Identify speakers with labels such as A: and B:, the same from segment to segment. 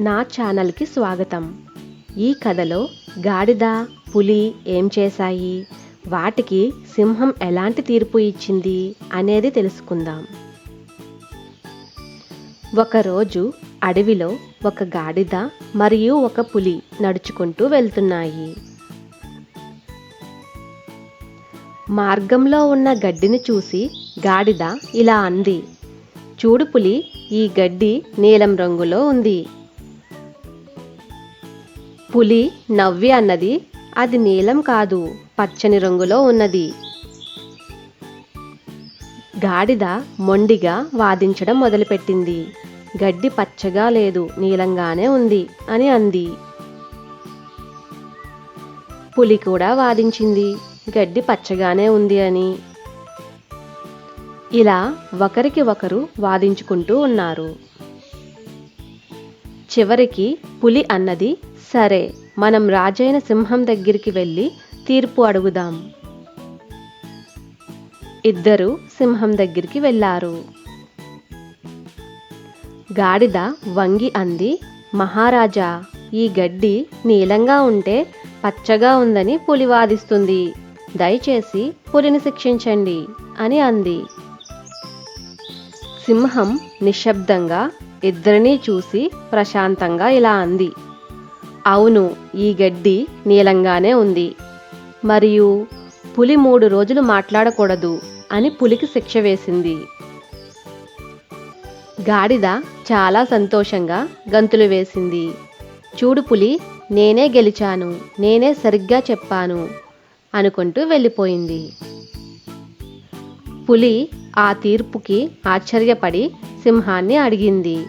A: నా ఛానల్కి స్వాగతం. ఈ కథలో గాడిద పులి ఏం చేశాయి? వాటికి సింహం ఎలాంటి తీర్పు ఇచ్చింది అనేది తెలుసుకుందాం. ఒకరోజు అడవిలో ఒక గాడిద మరియు ఒక పులి నడుచుకుంటూ వెళ్తున్నాయి. మార్గంలో ఉన్న గడ్డిని చూసి గాడిద ఇలా అంది. చూడు పులి ఈ గడ్డి నీలం రంగులో ఉంది. పులి నవ్వి అన్నది అది నీలం కాదు పచ్చని రంగులో ఉన్నది. గాడిద మొండిగా వాదించడం మొదలుపెట్టింది. గడ్డి పచ్చగా లేదు నీలంగానే ఉంది అని అంది. పులి కూడా వాదించింది గడ్డి పచ్చగానే ఉంది అని. ఇలా ఒకరికి ఒకరు వాదించుకుంటూ ఉన్నారు. చివరికి పులి అన్నది సరే మనం రాజైన సింహం దగ్గరికి వెళ్ళి తీర్పు అడుగుదాం. ఇద్దరు సింహం దగ్గరికి వెళ్ళారు. గాడిద వంగి అంది మహారాజా ఈ గడ్డి నీలంగా ఉంటే పచ్చగా ఉందని పులి వాదిస్తుంది. దయచేసి పులిని శిక్షించండి అని అంది. సింహం నిశ్శబ్దంగా ఇద్దరినీ చూసి ప్రశాంతంగా ఇలా అంది. అవును ఈ గడ్డి నీలంగానే ఉంది. మరియు పులి మూడు రోజులు మాట్లాడకూడదు అని పులికి శిక్ష వేసింది. గాడిద చాలా సంతోషంగా గంతులు వేసింది. చూడు పులి నేనే గెలిచాను నేనే సరిగ్గా చెప్పాను అనుకుంటూ వెళ్ళిపోయింది. పులి ఆ తీర్పుకి ఆశ్చర్యపడి సింహాన్ని అడిగింది.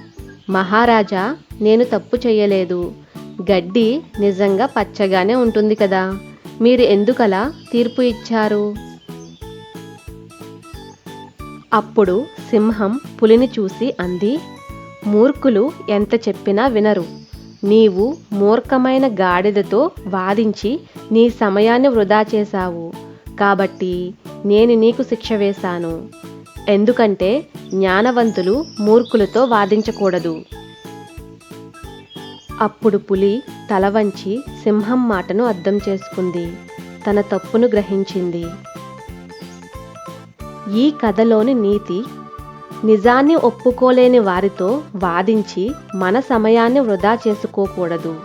A: మహారాజా నేను తప్పు చేయలేదు. గడ్డి నిజంగా పచ్చగానే ఉంటుంది కదా. మీరు ఎందుకలా తీర్పు ఇచ్చారు? అప్పుడు సింహం పులిని చూసి అంది మూర్ఖులు ఎంత చెప్పినా వినరు. నీవు మూర్ఖమైన గాడిదతో వాదించి నీ సమయాన్ని వృధా చేశావు. కాబట్టి నేను నీకు శిక్ష వేశాను. ఎందుకంటే జ్ఞానవంతులు మూర్ఖులతో వాదించకూడదు. అప్పుడు పులి తల వంచి సింహం మాటను అర్థం చేసుకుంది. తన తప్పును గ్రహించింది. ఈ కథలోని నీతి నిజాన్ని ఒప్పుకోలేని వారితో వాదించి మన సమయాన్ని వృధా చేసుకోకూడదు.